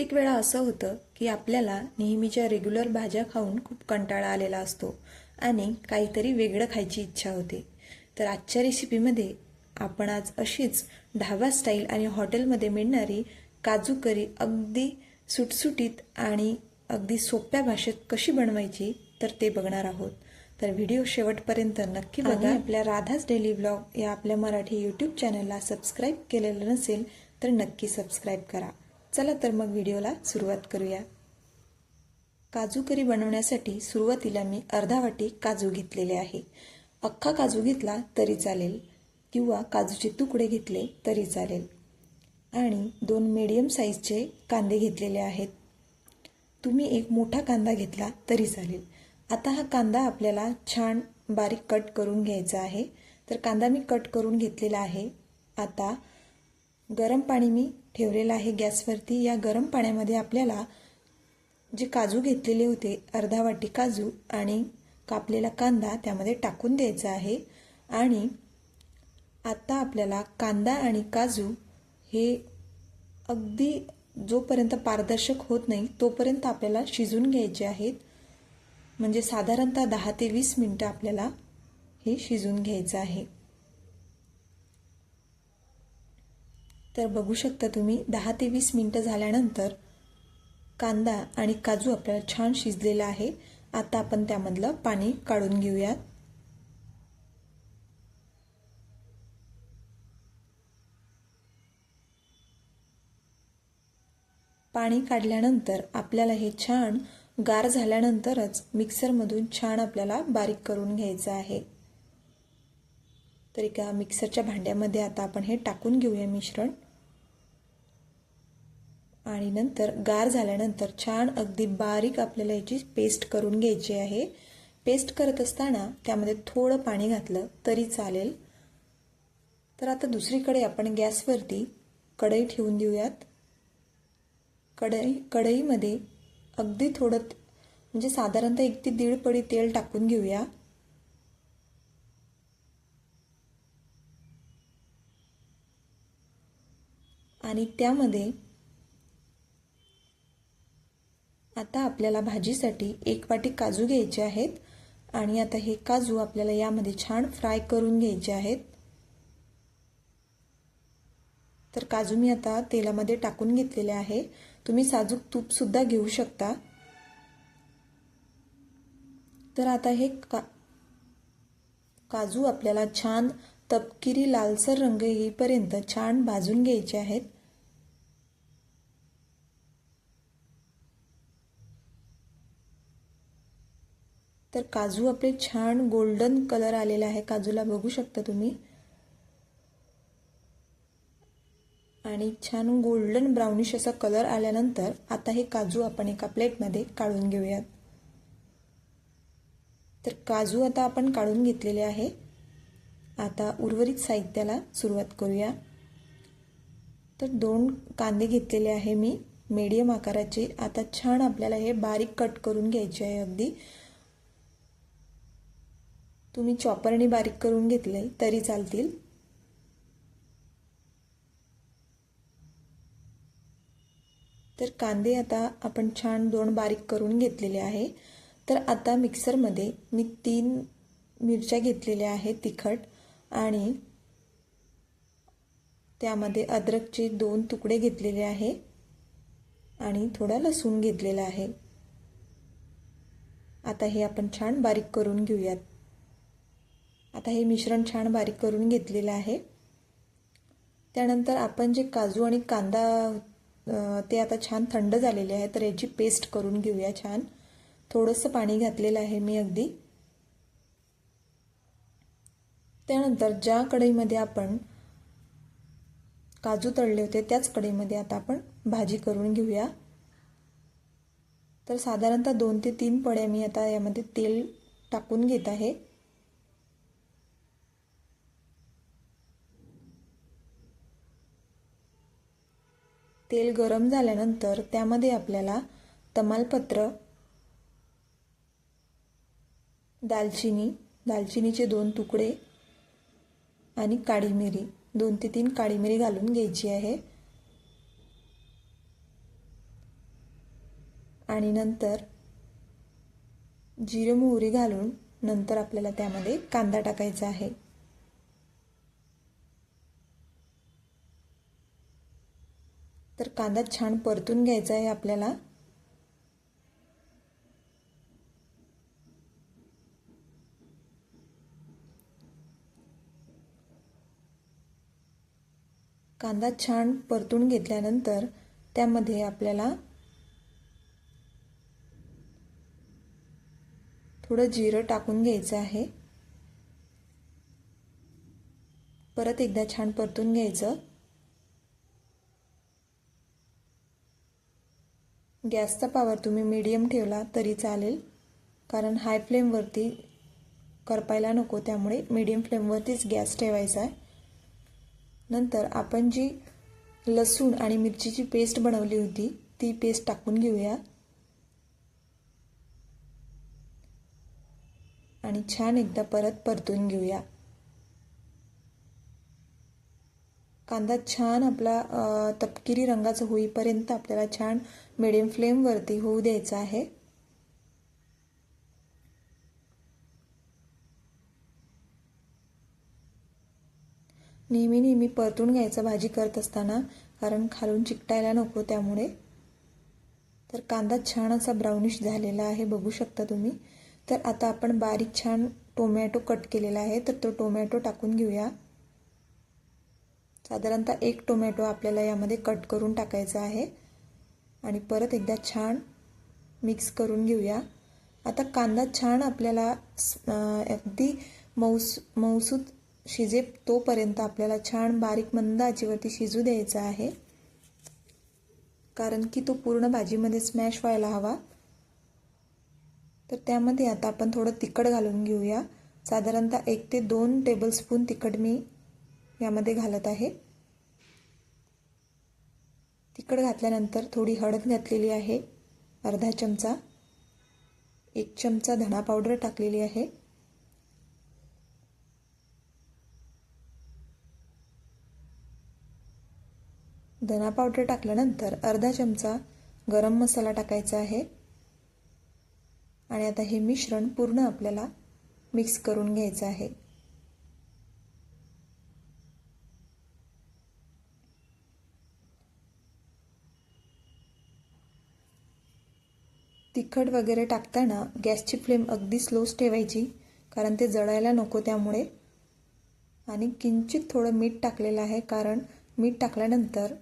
कित्येक वेळा असं होतं की आपल्याला नेहमीच्या रेग्युलर भाज्या खाऊन खूप कंटाळा आलेला असतो आणि काहीतरी वेगळं खायची इच्छा होते. तर आजच्या रेसिपीमध्ये आपण आज अशीच ढाबा स्टाईल आणि हॉटेलमध्ये मिळणारी काजू करी अगदी सुटसुटीत आणि अगदी सोप्या भाषेत कशी बनवायची तर ते बघणार आहोत. तर व्हिडिओ शेवटपर्यंत नक्की बघा. आपल्या राधाच डेली ब्लॉग या आपल्या मराठी यूट्यूब चॅनलला सबस्क्राईब केलेलं नसेल तर नक्की सबस्क्राईब करा. चला तर मग व्हिडिओला सुरुवात करूया. काजू करी बनवण्यासाठी सुरुवातीला मी अर्धा वाटी काजू घेतलेले आहे. अख्खा काजू घेतला तरी चालेल किंवा काजूचे तुकडे घेतले तरी चालेल. आणि दोन मीडियम साईजचे कांदे घेतलेले आहेत. तुम्ही एक मोठा कांदा घेतला तरी चालेल. आता हा कांदा आपल्याला छान बारीक कट करून घ्यायचा आहे. तर कांदा मी कट करून घेतलेला आहे. आता गरम पाणी मी ठेवलेला आहे गॅसवरती. या गरम पाण्यामध्ये आपल्याला जे काजू घेतलेले होते अर्धा वाटी काजू आणि कापलेला कांदा त्यामध्ये टाकून द्यायचा आहे. आणि आत्ता आपल्याला कांदा आणि काजू हे अगदी जोपर्यंत पारदर्शक होत नाही तोपर्यंत आपल्याला शिजून घ्यायचे आहेत. म्हणजे साधारणतः दहा ते वीस मिनटं आपल्याला हे शिजून घ्यायचं आहे. तर बघू शकता तुम्ही दहा ते वीस मिनटं झाल्यानंतर कांदा आणि काजू आपल्याला छान शिजलेला आहे. आता आपण त्यामधलं पाणी काढून घेऊयात. पाणी काढल्यानंतर आपल्याला हे छान गार झाल्यानंतरच मिक्सरमधून छान आपल्याला बारीक करून घ्यायचं आहे. तर एका मिक्सरच्या भांड्यामध्ये आता आपण हे टाकून घेऊया मिश्रण. आणि नंतर गार झाल्यानंतर छान अगदी बारीक आपल्याला याची पेस्ट करून घ्यायची आहे. पेस्ट करत असताना त्यामध्ये थोडं पाणी घातलं तरी चालेल. तर आता दुसरीकडे आपण गॅसवरती कढई ठेवून देऊयात. कढई कढईमध्ये अगदी थोडं म्हणजे साधारणतः एक ते दीड पडी तेल टाकून घेऊया. आणि त्यामध्ये आता आपल्याला भाजीसाठी एक वाटी काजू घ्यायचे आहेत. आणि आता हे काजू आपल्याला यामध्ये छान फ्राय करून घ्यायचे आहेत. तर काजू मी आता तेलामध्ये टाकून घेतलेले आहे. तुम्ही साजूक तूपसुद्धा घेऊ शकता. तर आता हे का काजू आपल्याला छान तपकिरी लालसर रंग येईपर्यंत छान भाजून घ्यायचे आहेत. तर काजू आपले छान गोल्डन कलर आलेला आहे. काजूला बघू शकता तुम्ही. आणि छान गोल्डन ब्राउनिश असा कलर आल्यानंतर आता हे काजू आपण एका प्लेटमध्ये काढून घेऊयात. तर काजू आता आपण काढून घेतलेले आहे. आता उर्वरित साहित्याला सुरुवात करूया. तर दोन कांदे घेतलेले आहे मी. मीडियम आकाराचे. आता छान आपल्याला हे बारीक कट करून घ्यायचे आहे अगदी. तुम्ही चॉपरने बारीक करून घेतले तरी चालतील. तर कांदे आता आपण छान दोन बारीक करून घेतलेले आहे. तर आता मिक्सरमध्ये मी तीन मिरच्या घेतलेल्या आहेत तिखट. आणि त्यामध्ये अद्रकचे दोन तुकडे घेतलेले आहे आणि थोडा लसूण घेतलेला आहे. आता हे आपण छान बारीक करून घेऊयात. आता हे मिश्रण छान बारीक करून घेतलेलं आहे. त्यानंतर आपण जे काजू आणि कांदा ते आता छान थंड झालेले आहे तर याची पेस्ट करून घेऊया छान. थोडंसं पाणी घातलेलं आहे मी अगदी. त्यानंतर ज्या कढईमध्ये आपण काजू तळले होते त्याच कढईमध्ये आता आपण भाजी करून घेऊया. तर साधारणतः दोन ते तीन पड्या मी आता यामध्ये तेल टाकून घेत आहे. तेल गरम झाल्यानंतर त्यामध्ये आपल्याला तमालपत्र दालचिनी दालचिनीचे दोन तुकडे आणि काळी मिरी दोन ते तीन काळी मिरी घालून घ्यायची आहे. आणि नंतर जिरं मोहरी घालून नंतर आपल्याला त्यामध्ये कांदा टाकायचा आहे. तर कांदा छान परतून घ्यायचा आहे आपल्याला. कांदा छान परतून घेतल्यानंतर त्यामध्ये आपल्याला थोडं जिरं टाकून घ्यायचं आहे. परत एकदा छान परतून घ्यायचं. गॅसचा पावर तुम्ही मीडियम ठेवला तरी चालेल कारण हाय फ्लेमवरती करपायला नको त्यामुळे मीडियम फ्लेमवरतीच गॅस ठेवायचा आहे. नंतर आपण जी लसूण आणि मिरचीची पेस्ट बनवली होती ती पेस्ट टाकून घेऊया. आणि छान एकदा परत परतून घेऊया. कांदा छान आपला तपकिरी रंगाचा होईपर्यंत आपल्याला छान मिडियम फ्लेमवरती होऊ द्यायचा आहे. नेहमी नेहमी परतून घ्यायचं भाजी करत असताना कारण खालून चिकटायला नको त्यामुळे. तर कांदा छान असा ब्राउनिश झालेला आहे बघू शकता तुम्ही. तर आता आपण बारीक छान टोमॅटो कट केलेला आहे तर तो टोमॅटो टाकून घेऊया. साधारणतः एक टोमॅटो आपल्याला यामध्ये कट करून टाकायचा आहे. आणि परत एकदा छान मिक्स करून घेऊया. आता कांदा छान आपल्याला अगदी मऊस मऊसूत शिजे तोपर्यंत आपल्याला छान बारीक मंद आचीवरती शिजू द्यायचा आहे. कारण की तो पूर्ण भाजीमध्ये स्मॅश व्हायला हवा. तर त्यामध्ये आता आपण थोडं तिखट घालून घेऊया. साधारणतः एक ते दोन टेबलस्पून तिखट मी यामध्ये घालत आहे. तिखट घातल्यानंतर थोडी हळद घातलेली आहे. अर्धा चमचा. एक चमचा धणा पावडर टाकलेली आहे. धना पावडर टाकल्यानंतर अर्धा चमचा गरम मसाला टाकायचा आहे. आणि आता हे मिश्रण पूर्ण आपल्याला मिक्स करून घ्यायचं आहे. तिखट वगैरे टाकताना गॅसची फ्लेम अगदी स्लोच ठेवायची कारण ते जळायला नको त्यामुळे. आणि किंचित थोडं मीठ टाकलेलं आहे कारण मीठ टाकल्यानंतर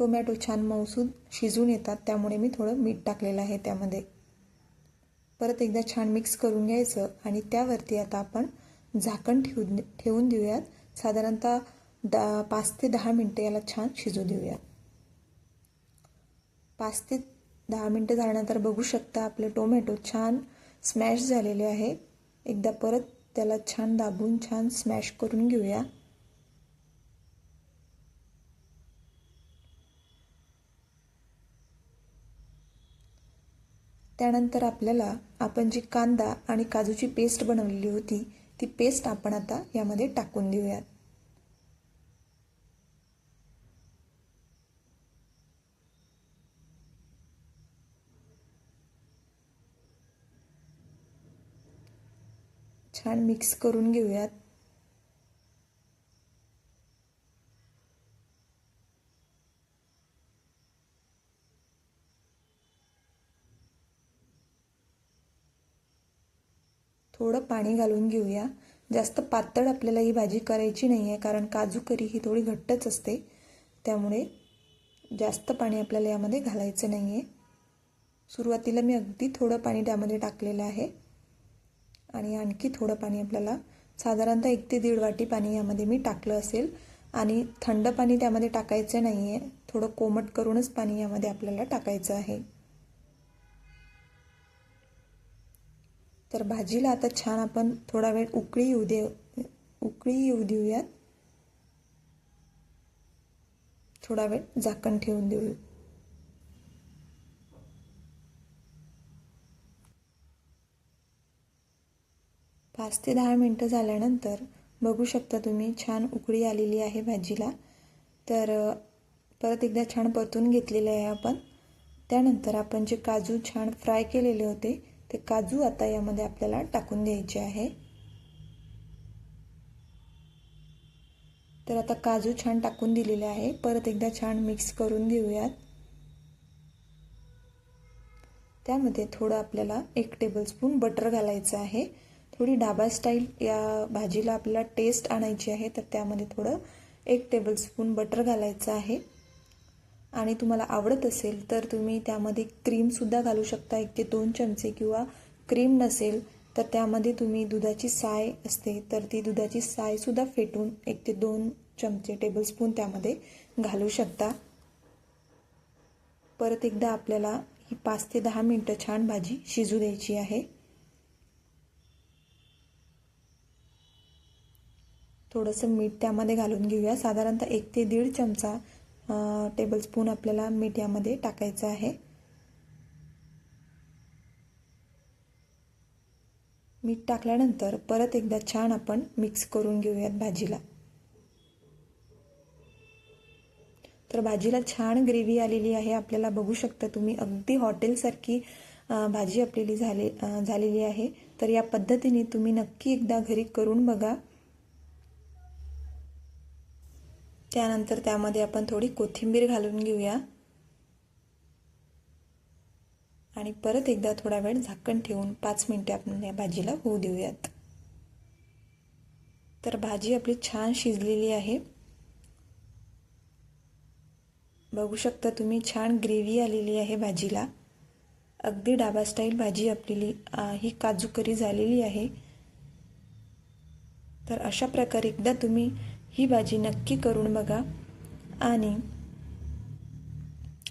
टोमॅटो छान मऊसूद शिजून येतात त्यामुळे मी थोडं मीठ टाकलेलं आहे त्यामध्ये. परत एकदा छान मिक्स करून घ्यायचं आणि त्यावरती आता आपण झाकण ठेवून ठेवून देऊयात. साधारणतः दा पाच ते दहा मिनटं याला छान शिजू देऊयात. पाच ते दहा मिनटं झाल्यानंतर बघू शकता आपले टोमॅटो छान स्मॅश झालेले आहे. एकदा परत त्याला छान दाबून छान स्मॅश करून घेऊया. त्यानंतर आपल्याला आपण जी कांदा आणि काजूची पेस्ट बनवलेली होती ती पेस्ट आपण आता यामध्ये टाकून देऊयात. छान मिक्स करून घेऊयात. थोडं पाणी घालून घेऊया. जास्त पातळ आपल्याला ही भाजी करायची नाही आहे कारण काजू करी ही थोडी घट्टच असते. त्यामुळे जास्त पाणी आपल्याला यामध्ये घालायचं नाही आहे सुरुवातीला मी अगदी थोडं पाणी त्यामध्ये टाकलेलं आहे. आणि आणखी थोडं पाणी आपल्याला साधारणतः एक ते दीड वाटी पाणी यामध्ये मी टाकलं असेल. आणि थंड पाणी त्यामध्ये टाकायचं नाही आहे थोडं कोमट करूनच पाणी यामध्ये आपल्याला टाकायचं आहे. तर भाजीला आता छान आपण थोडा वेळ उकळी येऊ दे उकळी येऊ देऊयात. थोडा वेळ झाकण ठेवून देऊ पाच ते दहा मिनटं झाल्यानंतर बघू शकता तुम्ही छान उकळी आलेली आहे भाजीला. तर परत एकदा छान परतून घेतलेलं आहे आपण. त्यानंतर आपण जे काजू छान फ्राय केलेले होते ते काजू आता यामध्ये आपल्याला टाकून द्यायचे आहे. तर आता काजू छान टाकून दिलेले आहे. परत एकदा छान मिक्स करून घेऊयात. त्यामध्ये थोडं आपल्याला एक टेबलस्पून बटर घालायचं आहे. थोडी डाबा स्टाईल या भाजीला आपल्याला टेस्ट आणायची आहे तर त्यामध्ये थोडं एक टेबलस्पून बटर घालायचं आहे. आणि तुम्हाला आवडत असेल तर तुम्ही त्यामध्ये क्रीमसुद्धा घालू शकता. एक ते दोन चमचे किंवा क्रीम नसेल तर त्यामध्ये तुम्ही दुधाची साय असते तर ती दुधाची सायसुद्धा फेटून एक ते दोन चमचे टेबलस्पून त्यामध्ये घालू शकता. परत एकदा आपल्याला ही पाच ते दहा मिनटं छान भाजी शिजू द्यायची आहे. थोडंसं मीठ त्यामध्ये घालून घेऊया. साधारणतः एक ते दीड चमचा टेबलस्पून आपल्याला मीठ यामध्ये टाकायचं आहे. मीठ टाकल्यानंतर परत एकदा छान आपण मिक्स करून घेऊयात भाजीला. तर भाजीला छान ग्रेव्ही आलेली आहे. आपल्याला बघू शकता तुम्ही अगदी हॉटेलसारखी भाजी आपलेली झाले झालेली आहे. तर या पद्धतीने तुम्ही नक्की एकदा घरी करून बघा. त्यानंतर त्यामध्ये आपण थोडी कोथिंबीर घालून घेऊया. आणि परत एकदा थोडा वेळ झाकण ठेवून पाच मिनटे आपण या भाजीला होऊ देऊयात. तर भाजी आपली छान शिजलेली आहे. बघू शकता तुम्ही छान ग्रेव्ही आलेली आहे भाजीला. अगदी डाबा स्टाईल भाजी आपली ही काजू करी झालेली आहे. तर अशा प्रकारे एकदा तुम्ही ही भाजी नक्की करून बघा. आणि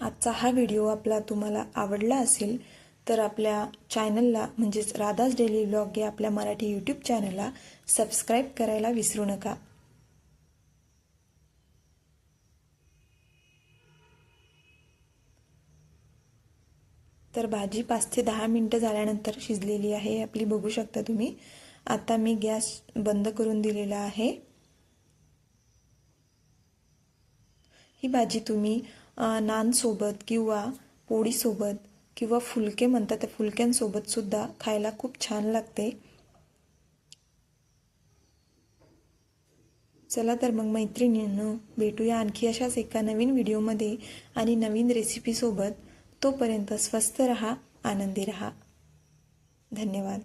आजचा हा व्हिडिओ आपला तुम्हाला आवडला असेल तर आपल्या चॅनलला म्हणजेच राधास डेली ब्लॉग या आपल्या मराठी यूट्यूब चॅनलला सबस्क्राईब करायला विसरू नका. तर भाजी पाच ते दहा मिनटं झाल्यानंतर शिजलेली आहे आपली बघू शकता तुम्ही. आता मी गॅस बंद करून दिलेला आहे. ही भाजी तुम्ही नानसोबत किंवा पोळीसोबत किंवा फुलके म्हणतात त्या फुलक्यांसोबत सुद्धा खायला खूप छान लागते. चला तर मग मैत्रिणींनो भेटूया आणखी अशाच एका नवीन व्हिडिओमध्ये आणि नवीन रेसिपीसोबत तोपर्यंत स्वस्थ रहा आनंदी रहा. धन्यवाद.